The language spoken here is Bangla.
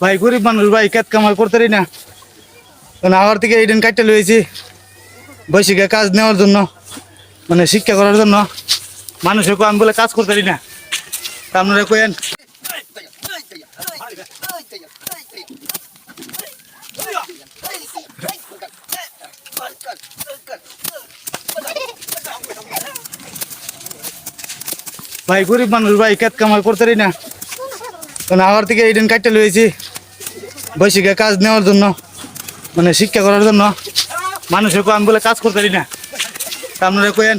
ভাই, গরিব মানুষ ভাই, কেত কামাই করতে না। কারণ আবার থেকে দিন কাটতে লয়েছি বৈশিকে কাজ নেওয়ার জন্য মানে শিক্ষা করার জন্য। মানুষের আমি বলে কাজ করতে না। আপনারা কেন ভাই, গরিব মানুষ ভাই, কেত কামাই করতে না। মানে আগর থেকে এইডেন কাটতে লইছি বৈশিকে কাজ নেওয়ার জন্য মানে শিক্ষা করার জন্য। মানুষের আমি বলে কাজ করতে পারি না। আপনারা কেন